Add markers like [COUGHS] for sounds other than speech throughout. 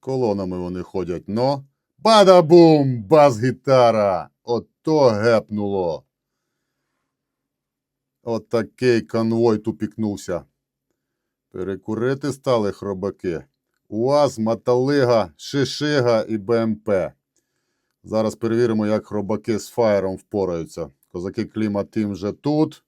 Колонами вони ходять, но. Бада-бум! Бас-гітара! Ото гепнуло. От такий конвой тупікнувся. Перекурити стали хробаки. УАЗ, Маталига, Шишига і БМП. Зараз перевіримо, як хробаки з фаєром впораються. Козаки Кліма Тим вже тут.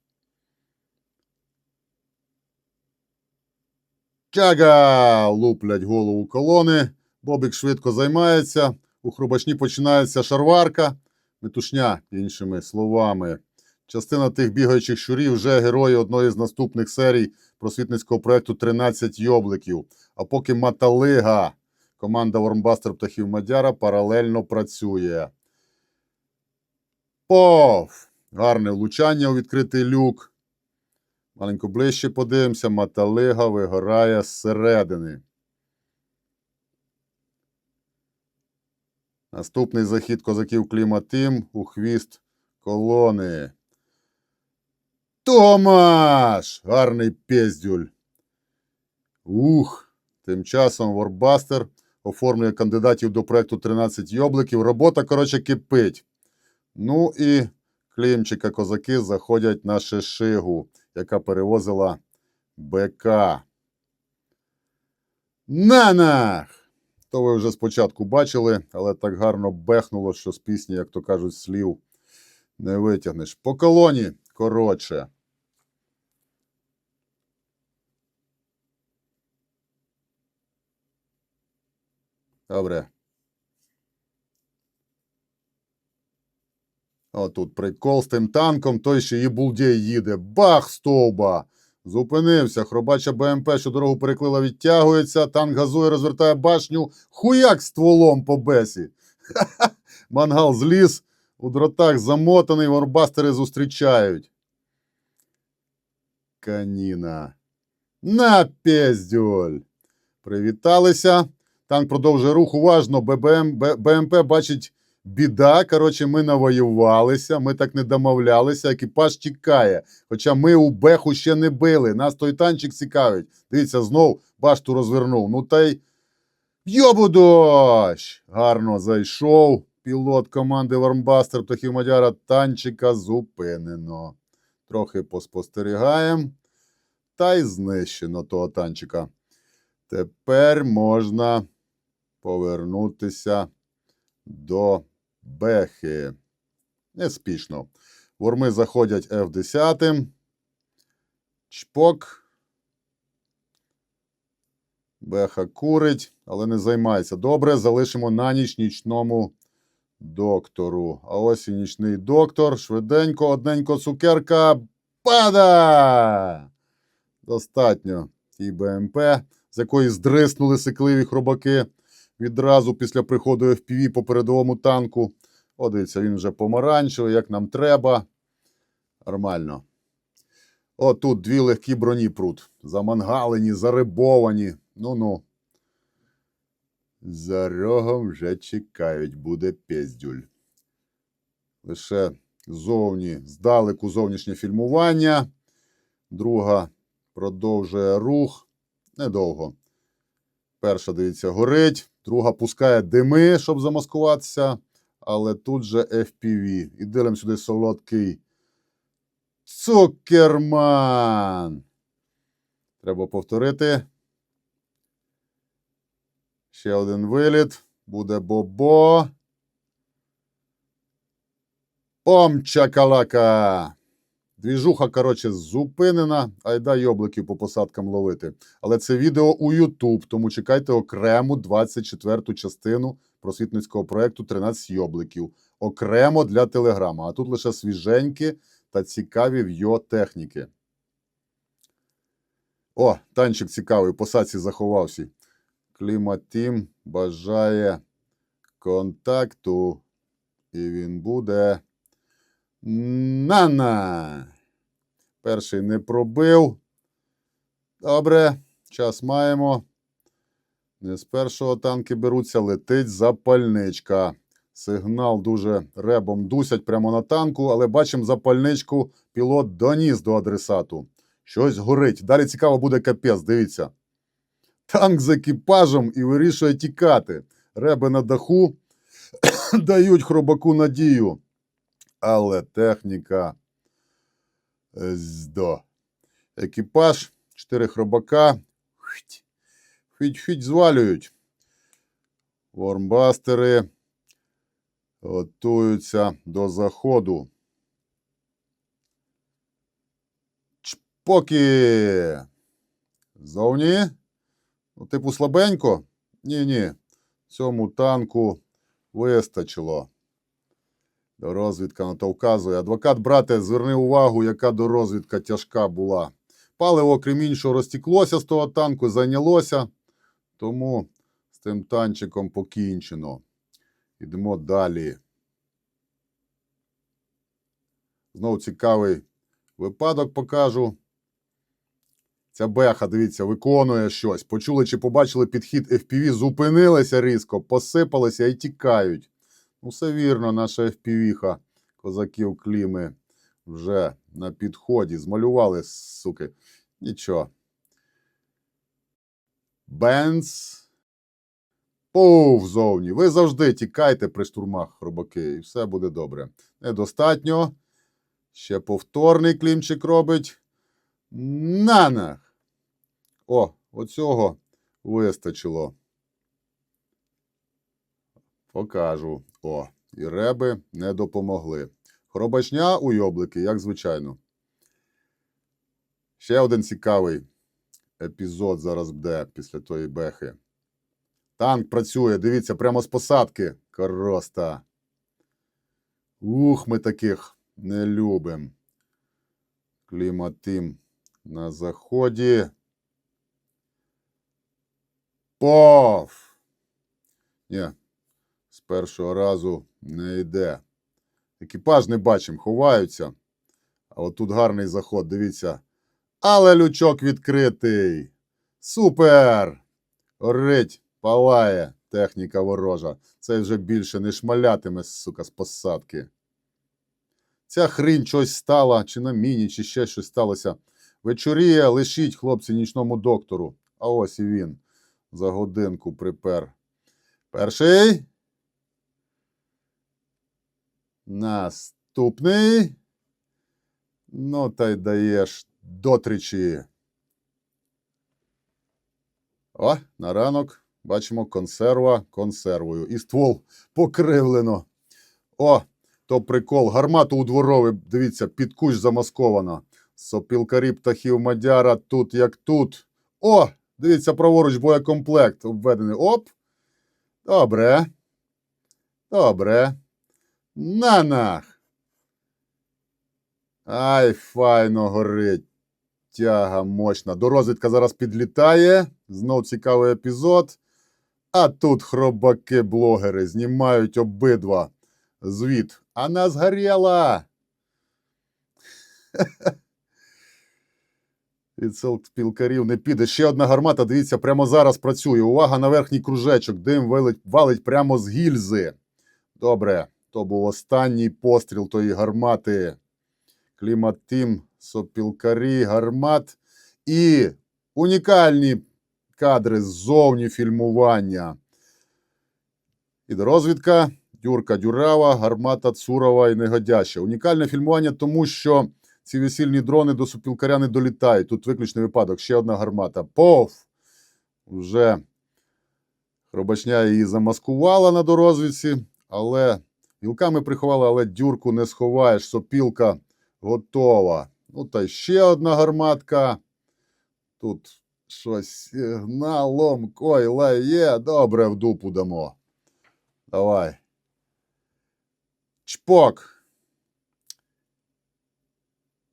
Чага! Луплять голову колони. Бобік швидко займається. У хробачні починається шарварка. Метушня, іншими словами. Частина тих бігаючих щурів вже герої одної з наступних серій просвітницького проєкту 13 йобликів. А поки Маталига, команда Вормбастер птахів Мадяра паралельно працює. Пов! Гарне влучання у відкритий люк. Маленько ближче подивимося. Маталига вигорає зсередини. Наступний захід козаків Кліматим у хвіст колони. Томаш! Гарний піздюль. Ух! Тим часом Ворбастер оформлює кандидатів до проекту 13 йобликів. Робота, коротше, кипить. Ну і Клімчика козаки заходять на Шишигу, яка перевозила БК. Нанах! То ви вже спочатку бачили, але так гарно бехнуло, що з пісні, як то кажуть, слів не витягнеш. По колоні коротше. Добре. Отут прикол з тим танком, той ще і булдєй їде. Бах, стовба! Зупинився. Хробача БМП, що дорогу переклила, відтягується. Танк газує, розвертає башню. Хуяк стволом по бесі. Ха-ха! [LAUGHS] Мангал зліз, у дротах замотаний, ворбастери зустрічають. Каніна. На піздюль! Привіталися. Танк продовжує рух уважно. ББМ, БМП бачить біда. Коротше, ми навоювалися, ми так не домовлялися. Екіпаж тікає. Хоча ми у беху ще не били. Нас той танчик цікавить. Дивіться, знов башту розвернув. Ну та й йобу дощ! Гарно зайшов. Пілот команди Вармбастер птахів Мадяра танчика зупинено. Трохи поспостерігаємо. Та й знищено того танчика. Тепер можна повернутися до Бехи. Неспішно. Вурми заходять F10. Чпок. Беха курить, але не займається. Добре, залишимо на ніч нічному доктору. А ось і нічний доктор. Швиденько, одненько цукерка. Пада! Достатньо тій БМП, з якої здриснули сикливі хробаки відразу після приходу FPV по передовому танку. О, дивіться, він вже помаранчевий, як нам треба. Нормально. О, тут дві легкі броні прут. Замангалені, зарибовані. Ну-ну. За рогом вже чекають, буде піздюль. Лише зовні, здалеку зовнішнє фільмування. Друга продовжує рух. Недовго. Перша, дивіться, горить, друга пускає дими, щоб замаскуватися, але тут же FPV. І дилем сюди солодкий Цукерман. Треба повторити. Ще один виліт. Буде бобо. Помчакалака. Двіжуха, коротше, зупинена. Айда йобликів по посадкам ловити. Але це відео у YouTube, тому чекайте окрему 24-ту частину просвітницького проєкту 13 йобликів. Окремо для телеграма. А тут лише свіженькі та цікаві вйо техніки. О, танчик цікавий, посадці заховався. Кліматім бажає контакту. І він буде. Нана. Перший не пробив. Добре, час маємо. Не з першого танки беруться, летить запальничка. Сигнал дуже ребом дусять прямо на танку, але бачимо запальничку, пілот доніс до адресату. Щось горить. Далі цікаво буде капець, дивіться. Танк з екіпажем і вирішує тікати. Реби на даху [COUGHS] дають хробаку надію. Але техніка е, здо. Екіпаж, чотири хробака. Хють звалюють. Вормбастери готуються до заходу. Чпоки. Зовні. Ну, типу слабенько? Ні-ні. Цьому танку вистачило. Дорозвідка на то вказує. Адвокат, брате, зверни увагу, яка дорозвідка тяжка була. Паливо, крім іншого, розтіклося з того танку, зайнялося. Тому з тим танчиком покінчено. Йдемо далі. Знову цікавий випадок покажу. Ця беха, дивіться, виконує щось. Почули чи побачили підхід FPV, зупинилися різко, посипалися і тікають. Ну, все вірно, наша FPV-ха козаків кліми вже на підході. Змалювали, суки. Нічого. Бенц. Пув зовні. Ви завжди тікайте при штурмах, хробаки, і все буде добре. Недостатньо. Ще повторний клімчик робить. Нанах. О, оцього вистачило. Покажу. О, і реби не допомогли. Хробачня у йоблики, як звичайно. Ще один цікавий епізод зараз буде після тої бехи. Танк працює, дивіться, прямо з посадки. Короста. Ух, ми таких не любимо. Кліматим на заході. Пов! Ні, першого разу не йде. Екіпаж не бачимо, ховаються. А от тут гарний заход, дивіться. Але лючок відкритий. Супер! Горить, палає техніка ворожа. Це вже більше не шмалятиме, сука, з посадки. Ця хрінь щось стала, чи на міні, чи ще щось сталося. Вечоріє, лишіть, хлопці, нічному доктору. А ось і він. За годинку припер. Перший. Наступний. Ну, та й даєш дотричі. О, на ранок бачимо консерва консервою. І ствол покривлено. О, то прикол. Гармату у дворові, дивіться, під кущ замаскована. Сопілкарі птахів Мадяра тут як тут. О! Дивіться, праворуч боєкомплект обведений. Оп. Добре. Добре. Нанах. Ай, файно горить. Тяга мощна. До розвідка зараз підлітає. Знов цікавий епізод. А тут хробаки-блогери знімають обидва звіт. Она згоріла. [LAUGHS] Від спілкарів не піде. Ще одна гармата, дивіться, прямо зараз працює. Увага на верхній кружечок. Дим валить, валить прямо з гільзи. Добре, то був останній постріл тої гармати. Кліматим, сопілкарі, гармат. І унікальні кадри ззовні фільмування. І розвідка. Дюрка Дюрава, гармата Цурова і негодяща. Унікальне фільмування, тому що ці весільні дрони до супілкаря не долітають. Тут виключний випадок. Ще одна гармата. Пов! Вже хробачня її замаскувала на дорозвідці, але гілками приховала, але дюрку не сховаєш. Сопілка готова. Ну, та ще одна гарматка. Тут щось сигналом койла є. Добре, в дупу дамо. Давай. Чпок.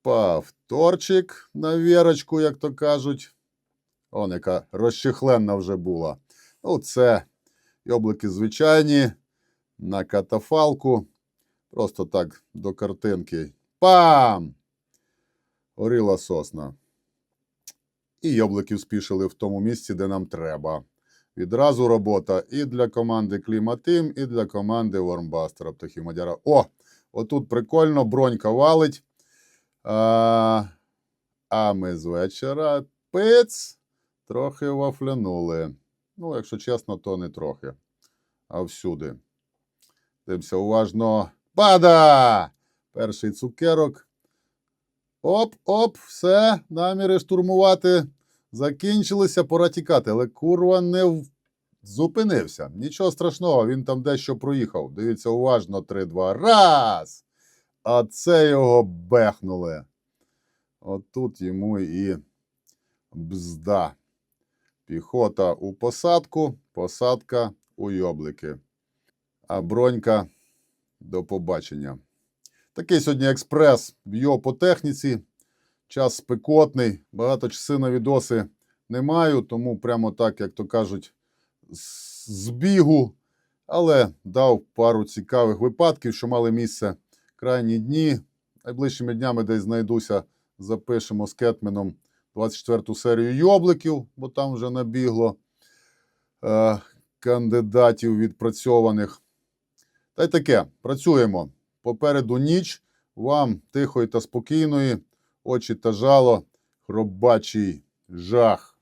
Повторчик на вірочку, як то кажуть. Он яка розчехленна вже була. Ну, це йоблики звичайні на катафалку. Просто так до картинки. Пам! Горіла сосна. І йобликів спішили в тому місці, де нам треба. Відразу робота і для команди Кліматим, і для команди Вормбастера Птахів Мадяра. О! Отут прикольно, бронька валить. А, а ми з вечора пиц. Трохи вафлянули. Ну, якщо чесно, то не трохи. А всюди. Дивимося уважно. Бада! Перший цукерок. Оп, оп, все, наміри штурмувати. Закінчилися, пора тікати. Але курва не в- зупинився. Нічого страшного, він там дещо проїхав. Дивіться уважно, 3-2. Раз! А це його бехнули. Отут йому і бзда. Піхота у посадку, посадка у йоблики. А бронька до побачення. Такий сьогодні експрес в його по техніці. Час спекотний, багато часи на відоси не маю, тому прямо так, як то кажуть, збігу. Але дав пару цікавих випадків, що мали місце крайні дні. Найближчими днями десь знайдуся, запишемо з Кетменом 24-ту серію йобликів, бо там вже набігло е, кандидатів відпрацьованих. Та й таке, працюємо. Попереду ніч, вам тихої та спокійної, очі та жало, хробачий жах.